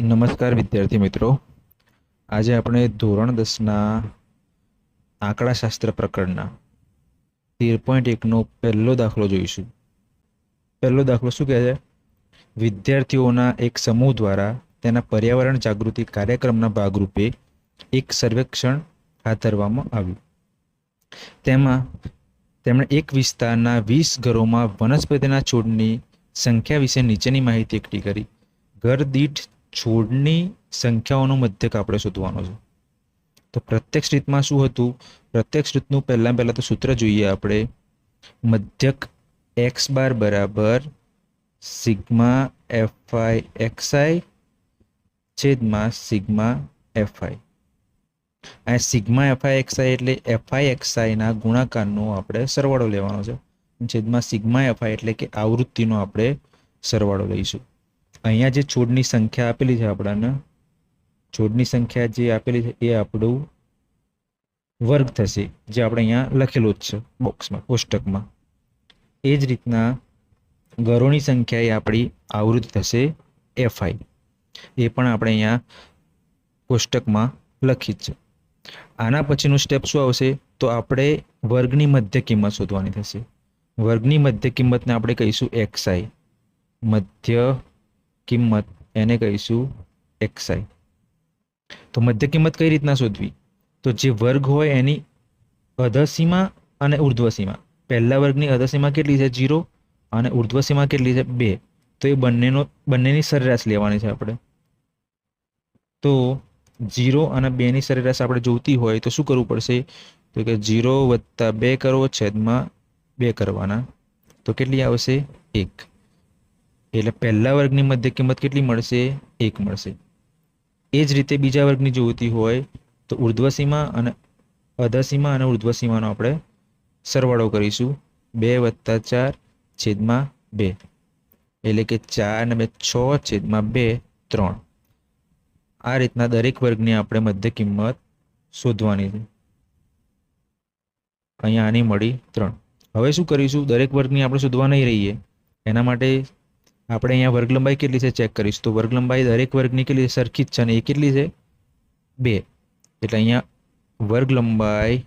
નમસ્કાર વિદ્યાર્થી મિત્રો. આજે આપણે ધોરણ દસના આંકડાશાસ્ત્ર પ્રકરણના તેર પોઈન્ટ એકનો પહેલો દાખલો જોઈશું. પહેલો દાખલો શું કહે છે? વિદ્યાર્થીઓના એક સમૂહ દ્વારા તેના પર્યાવરણ જાગૃતિ કાર્યક્રમના ભાગરૂપે એક સર્વેક્ષણ હાથ ધરવામાં આવ્યું. તેમાં તેમણે એક વિસ્તારના વીસ ઘરોમાં વનસ્પતિના છોડની સંખ્યા વિશે નીચેની માહિતી એકઠી કરી. ઘર દીઠ છોડની સંખ્યાઓનો મધ્યક આપણે શોધવાનો છે. તો પ્રત્યક્ષ રીતમાં શું હતું? પ્રત્યક્ષ રીતનું પહેલાં પહેલાં તો સૂત્ર જોઈએ આપણે. મધ્યક એક્સ બાર બરાબર સિગ્મા એફઆઈ એક્સઆઈ છેદમાં સિગ્મા એફઆઈ આ સિગ્મા એફઆઈ એક્સઆઈ એટલે એફઆઈ એક્સઆઈના ગુણાકારનો આપણે સરવાળો લેવાનો છે. છેદમાં સિગ્મા એફઆઈ એટલે કે આવૃત્તિનો આપણે સરવાળો લઈશું. અહીંયા જે છોડની સંખ્યા આપેલી છે આપણાને, છોડની સંખ્યા જે આપેલી છે એ આપણું વર્ગ થશે, જે આપણે અહીંયા લખેલું જ છે બોક્સમાં, કોષ્ટકમાં. એ જ રીતના ઘરોની સંખ્યા એ આપણી આવૃત્તિ થશે એફઆઈ. એ પણ આપણે અહીંયા કોષ્ટકમાં લખી છે. આના પછીનું સ્ટેપ શું આવશે? તો આપણે વર્ગની મધ્ય કિંમત શોધવાની થશે. વર્ગની મધ્ય કિંમતને આપણે કહીશું એક્સઆઈ મધ્ય કિંમત એને કહીશું એક્સઆઈ તો મધ્ય કિંમત કઈ રીતના શોધવી? તો જે વર્ગ હોય એની અધસીમા અને ઉર્ધ્વસીમા. પહેલા વર્ગની અધસીમા કેટલી છે? જીરો અને ઉર્ધ્વસીમા કેટલી છે? બે. તો એ બંનેનો, બંનેની સરેરાશ લેવાની છે આપણે. તો જીરો અને બેની સરેરાશ આપણે જોઈતી હોય તો શું કરવું પડશે? તો કે જીરો વત્તા બે કરવો છેદમાં બે કરવાના. તો કેટલી આવશે? એક. એટલે પહેલા વર્ગની મધ્ય કિંમત કેટલી મળશે? એક મળશે. એ જ રીતે બીજા વર્ગની જોઈતી હોય તો ઉર્ધ્વસીમા અને અધસીમા અને ઉર્ધ્વસીમાનો આપણે સરવાળો કરીશું. બે વત્તા ચાર છેદમાં બે. એટલે કે ચાર અને બે છ છેદમાં બે ત્રણ. આ રીતના દરેક વર્ગની આપણે મધ્ય કિંમત શોધવાની છે. અહીંયા આની મળી ત્રણ. હવે શું કરીશું? દરેક વર્ગની આપણે શોધવા નહીં રહીએ. એના માટે આપણે અહીંયા વર્ગ લંબાઈ કેટલી છે ચેક કરીશું. તો વર્ગ લંબાઈ દરેક વર્ગની કેટલી સરખી જ છે અને એ કેટલી છે? બે. એટલે અહીંયા વર્ગ લંબાઈ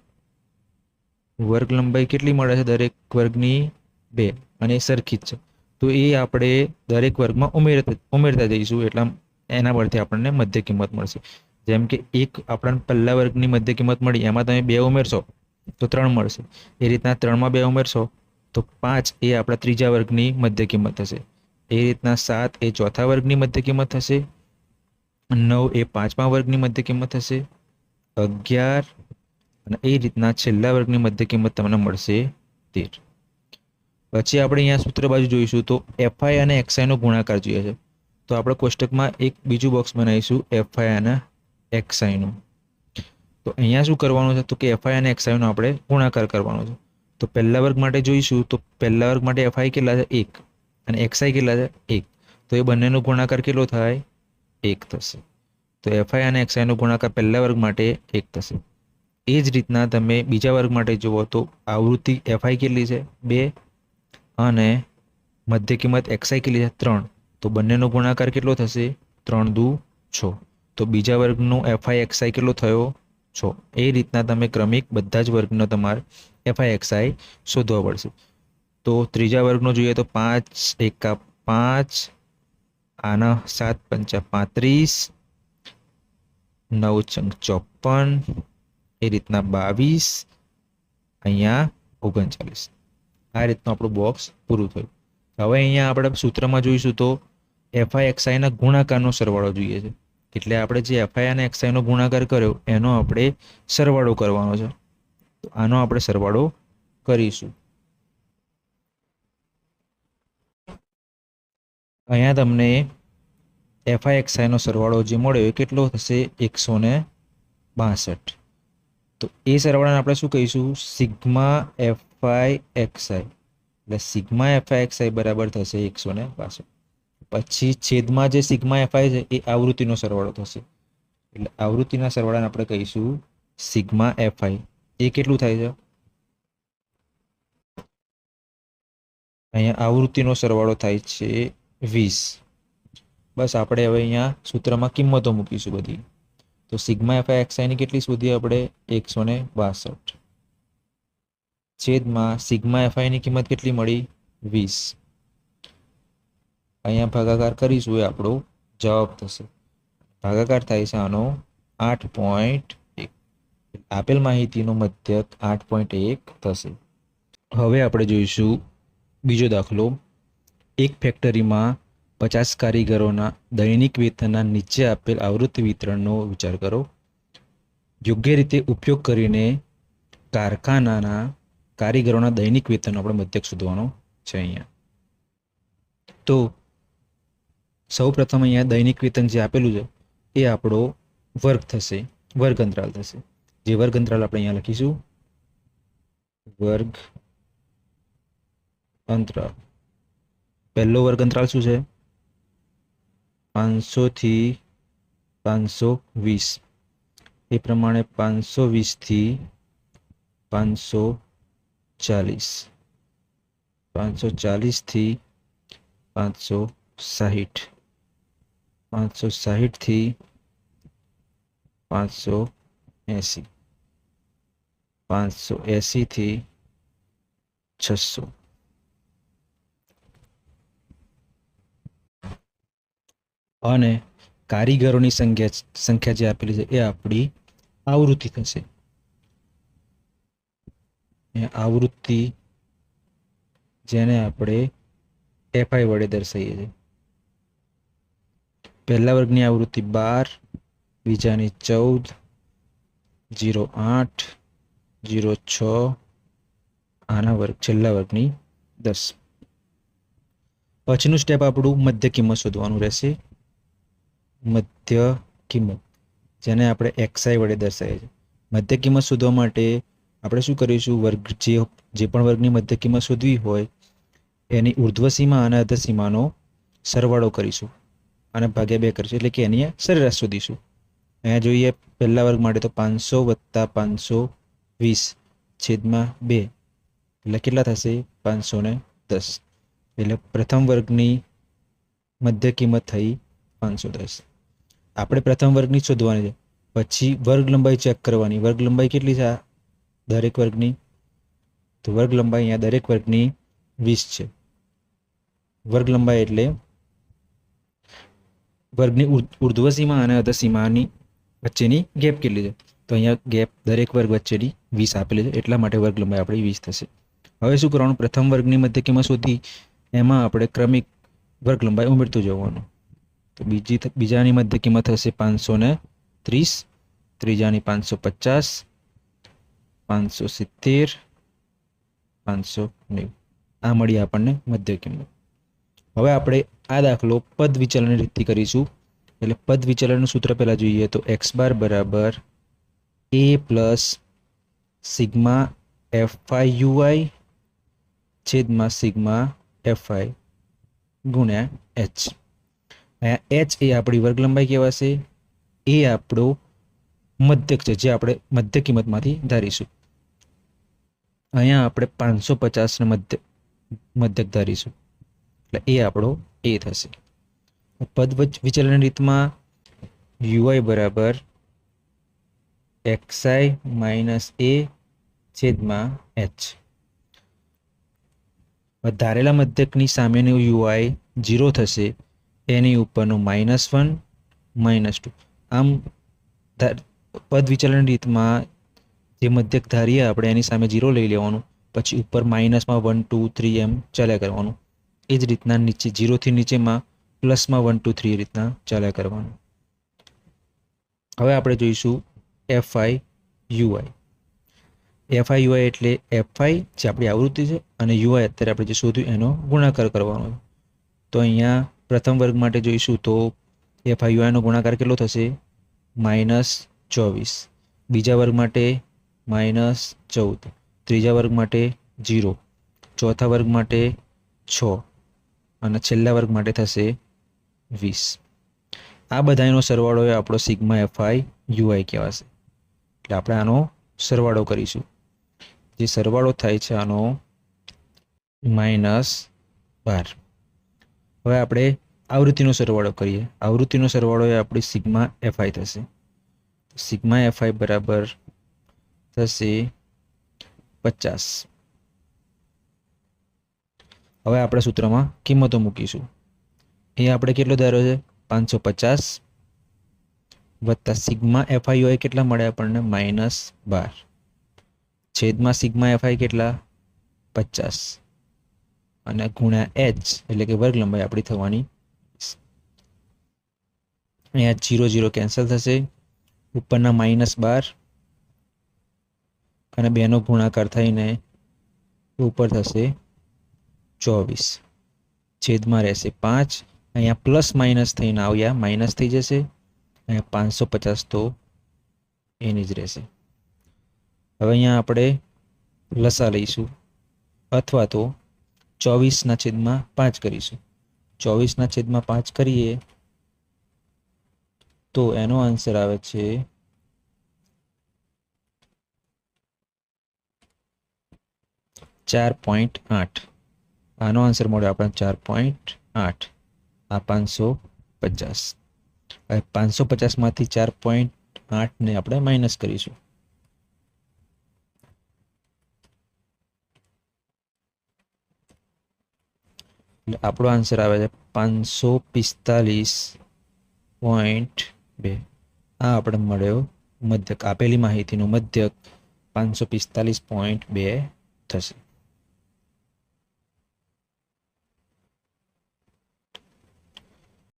વર્ગ લંબાઈ કેટલી મળે છે દરેક વર્ગની? બે. અને સરખી જ છે. તો એ આપણે દરેક વર્ગમાં ઉમેરતા ઉમેરતા જઈશું. એટલા એના પરથી આપણને મધ્ય કિંમત મળશે. જેમ કે એક આપણને પહેલા વર્ગની મધ્ય કિંમત મળી, એમાં તમે બે ઉમેરશો, તો ત્રણ મળશે. એ રીતના ત્રણમાં બે ઉમેરશો, તો પાંચ એ આપણા ત્રીજા વર્ગની મધ્ય કિંમત થશે એ રીતના સાત એ ચોથા વર્ગની મધ્ય કિંમત થશે નવ એ પાંચમા વર્ગની મધ્ય કિંમત થશે અગિયાર અને એ રીતના છેલ્લા વર્ગની મધ્ય કિંમત તમને મળશે તેર. પછી આપણે અહીંયા સૂત્ર બાજુ જોઈશું તો એફઆઈ અને એક્સઆઈનો ગુણાકાર જોઈએ છે. તો આપણે કોષ્ટકમાં એક બીજું બોક્સ બનાવીશું એફઆઈ અને એક્સઆઈનું તો અહીંયા શું કરવાનું છે? તો કે એફઆઈ અને એક્સઆઈનો આપણે ગુણાકાર કરવાનો છે. તો પહેલા વર્ગ માટે જોઈશું તો પહેલા વર્ગ માટે એફઆઈ કેટલા છે? એક. અને એક્સઆઈ કેટલા છે એક. તો એ બંનેનો ગુણાકાર કેટલો થાય? એક થશે. તો એફઆઈ અને એક્સઆઈનો ગુણાકાર પહેલા વર્ગ માટે એક થશે. એ જ રીતના તમે બીજા વર્ગ માટે જુઓ તો આવૃત્તિ એફઆઈ કેટલી છે? બે. અને મધ્ય કિંમત એક્સઆઈ કેટલી છે? ત્રણ. તો બંનેનો ગુણાકાર કેટલો થશે? ત્રણ દુ છ. તો બીજા વર્ગનો એફઆઈ એક્સઆઈ કેટલો થયો? છો. એ રીતના તમે ક્રમિક બધા જ વર્ગનો તમારે એફઆઈ એક્સઆઈ શોધવા પડશે. તો ત્રીજા વર્ગનો જોઈએ તો પાંચ, એકા, પાંચ, આના સાત, પંચા પાંત્રીસ, નવ ચંગ ચોપન એ રીતના બાવીસ, અહીંયા ઓગણચાલીસ. આ રીતનું આપણું બોક્સ પૂરું થયું. હવે અહીંયા આપણે સૂત્રમાં જોઈશું તો એફઆઈ એક્સઆઈના ગુણાકારનો સરવાળો જોઈએ છે. એટલે આપણે જે એફઆઈ અને એક્સઆઈનો ગુણાકાર કર્યો, એનો આપણે સરવાળો કરવાનો છે. તો આનો આપણે સરવાળો કરીશું. અહીંયા તમને એફઆઈ એક્સઆઈનો સરવાળો જે મળ્યો એ કેટલો થશે? એકસો ને બાસઠ. તો એ સરવાળાને આપણે શું કહીશું? Sigma F I X I એટલે sigma F I X I બરાબર થશે એકસો ને બાસઠ. પછી છેદમાં જે સિગ્મા એફઆઈ છે એ આવૃત્તિનો સરવાળો થશે. એટલે આવૃત્તિના સરવાળાને આપણે કહીશું સિગ્મા એફઆઈ એ કેટલું થાય છે? અહીંયા આવૃત્તિનો સરવાળો થાય છે વીસ. બસ આપણે હવે અહીંયા સૂત્રમાં કિંમતો મૂકીશું બધી. તો સિગ્મા એફ એક્સઆઈની કેટલી શોધી આપણે એકસો ને બાસઠ. છેદમાં સિગ્મા એફઆઈની કિંમત કેટલી મળી? વીસ. અહીંયા ભાગાકાર કરીશું એ આપણો જવાબ થશે. ભાગાકાર થાય છે આનો આઠ પોઈન્ટ એક. આપેલ માહિતીનો મધ્યક આઠ પોઈન્ટ એક થશે. હવે આપણે જોઈશું બીજો દાખલો. એક ફેક્ટરીમાં પચાસ કારીગરોના દૈનિક વેતનના નીચે આપેલ આવૃત્તિ વિતરણનો વિચાર કરો. યોગ્ય રીતે ઉપયોગ કરીને કારખાનાના કારીગરોના દૈનિક વેતનનો આપણે મધ્યક શોધવાનો છે અહીંયા. તો સૌ પ્રથમ અહીંયા દૈનિક વેતન જે આપેલું છે, એ આપણો વર્ગ થશે વર્ગ અંતરાલ થશે. જે વર્ગ અંતરાલ આપણે અહીંયા લખીશું. વર્ગ અંતરાલ પહેલો વર્ગ અંતરાલ શું છે? પાંચસો થી પાંચસો વીસ એ પ્રમાણે પાંચસો વીસથી પાંચસો ચાલીસ પાંચસો ચાલીસથી પાંચસો સાહીઠ પાંચસો સાહીઠથી પાંચસો એંસી પાંચસો એંસીથી છસો. અને કારીગરોની સંખ્યા સંખ્યા જે આપેલી છે, એ આપણી આવૃત્તિ થશે. આવૃત્તિ જેને આપણે એફઆઈ વડે દર્શાવીએ છીએ. પહેલા વર્ગની આવૃત્તિ બાર, બીજાની ચૌદ જીરો આઠ જીરો છ, આના વર્ગ છેલ્લા વર્ગની દસ. પછીનું સ્ટેપ આપણું મધ્ય કિંમત શોધવાનું રહેશે. મધ્ય કિંમત, જેને આપણે એક્સઆઈ વડે દર્શાવીએ છીએ. મધ્ય કિંમત શોધવા માટે આપણે શું કરીશું? વર્ગ જે જે પણ વર્ગની મધ્ય કિંમત શોધવી હોય, એની ઉર્ધ્વ સીમા અને અર્ધ સીમાનો સરવાળો કરીશું અને ભાગ્યા બે કરીશું. એટલે કે એની સરેરાશ શોધીશું. અહીંયા જોઈએ, પહેલા વર્ગ માટે તો પાંચસો વત્તા પાંચસો વીસ છેદમાં બે. એટલે કેટલા થશે? પાંચસો ને દસ. એટલે પ્રથમ વર્ગની મધ્ય કિંમત થઈ પાંચસો દસ. આપણે પ્રથમ વર્ગની શોધવાની છે. પછી વર્ગ લંબાઈ ચેક કરવાની. વર્ગ લંબાઈ કેટલી છે દરેક વર્ગની? તો વર્ગ લંબાઈ અહીંયા દરેક વર્ગની વીસ છે. વર્ગ લંબાઈ એટલે વર્ગની ઉર્ધ- ઉર્ધ્વ સીમા અને અધર સીમાની વચ્ચેની ગેપ કેટલી છે? તો અહીંયા ગેપ દરેક વર્ગ વચ્ચેની વીસ આપેલી છે. એટલા માટે વર્ગ લંબાઈ આપણી વીસ થશે. હવે શું કરવાનું? પ્રથમ વર્ગની મધ્ય કિંમત શોધી. એમાં આપણે ક્રમિક વર્ગ લંબાઈ ઉમેરતું જવાનું. તો બીજી બીજાની મધ્ય કિંમત હશે પાંચસો ને ત્રીસ, ત્રીજાની પાંચસો પચાસ, પાંચસો સિત્તેર, પાંચસો નેવું. આ મળી આપણને મધ્ય કિંમત. હવે આપણે આ દાખલો પદ વિચલનની રીતથી કરીશું. એટલે પદ વિચલનનું સૂત્ર પહેલાં જોઈએ તો એક્સ બાર બરાબર A plus sigma F I UI છેદમાં સિગ્મા એફ આઈ ગુણ્યા એચ. અહીંયા એચ એ આપણી વર્ગ લંબાઈ કહેવાશે એ આપણો મધ્યક છે, જે આપણે મધ્ય કિંમતમાંથી ધારીશું. અહીંયા આપણે પાંચસો પચાસને મધ્ય, મધ્યક ધારીશું. એટલે એ આપણો એ થશે. પદ વચ- વિચલન રીતમાં યુઆઈ બરાબર એક્સઆઈ માઇનસ એ છેદમાં એચ ધારેલા મધ્યકની સામેનું યુઆઈ ઝીરો થશે. એની ઉપરનું માઇનસ વન માઇનસ ટુ આમ પદ વિચલન રીતમાં જે મધ્યક ધારીએ આપણે એની સામે ઝીરો લઈ લેવાનું. પછી ઉપર માઇનસમાં વન ટુ થ્રી એમ ચાલ્યા કરવાનું. એ જ રીતના નીચે ઝીરોથી નીચેમાં પ્લસમાં વન ટુ થ્રી રીતના ચાલ્યા કરવાનું. હવે આપણે જોઈશું F I u i F I u i એટલે એફ આઈ જે આપણી આવૃત્તિ છે અને યુઆઈ અત્યારે આપણે જે શોધ્યું એનો ગુણાકાર કરવાનો તો અહીંયા પ્રથમ વર્ગ માટે જોઈશું તો એફ આઈ યુઆઈનો ગુણાકાર કેટલો થશે? માઇનસ ચોવીસ. બીજા વર્ગ માટે માઇનસ ચૌદ. ત્રીજા વર્ગ માટે જીરો ચોથા વર્ગ માટે છ. અને છેલ્લા વર્ગ માટે થશે વીસ. આ બધાનો સરવાળો એ આપણો સિગ્મા એફઆઈ યુઆઈ કહેવાશે. એટલે આપણે આનો સરવાળો કરીશું. જે સરવાળો થાય છે આનો માઇનસ બાર. હવે આપણે આવૃત્તિનો સરવાળો કરીએ. આવૃત્તિનો સરવાળો એ આપણી સિગ્મા એફઆઈ થશે. સિગ્મા એફઆઈ બરાબર થશે પચાસ. હવે આપણે સૂત્રમાં કિંમતો મૂકીશું. એ આપણે કેટલો ધારો છે? પાંચસો પચાસ વત્તા સિગ્મા એફઆઈ કેટલા મળે આપણને? માઇનસ બાર. છેદમાં સિગ્મા એફઆઈ કેટલા? પચાસ. અને ગુણ્યા એચ, એટલે કે વર્ગ લંબાઈ આપણી થવાની અહીંયા જીરો જીરો કેન્સલ થશે. ઉપરના માઇનસ બાર. અને બેનો ગુણાકાર થઈને ઉપર થશે ચોવીસ. છેદમાં રહેશે પાંચ. અહીંયા પ્લસ માઇનસ થઈને આવ્યા. માઇનસ થઈ જશે. અહીંયા પાંચસો પચાસ તો એની જ રહેશે. હવે અહીંયા આપણે લસા લઈશું. અથવા તો ચોવીસના છેદમાં પાંચ કરીશું. ચોવીસના છેદમાં પાંચ કરીએ તો એનો આન્સર આવે છે ચાર પોઈન્ટ આઠ. આનો આન્સર મળ્યો આપણે ચાર પોઈન્ટ આઠ. આ પાંચસો પચાસ. હવે પાંચસો પચાસમાંથી ચાર પોઈન્ટ આઠને આપણે માઇનસ કરીશું. આપણો આન્સર આવે છે પાંચસો પિસ્તાલીસ પોઈન્ટ બે. આ આપણે મળ્યો મધ્યક. આપેલી માહિતીનો મધ્યક પાંચસો પિસ્તાલીસ પોઈન્ટ બે થશે.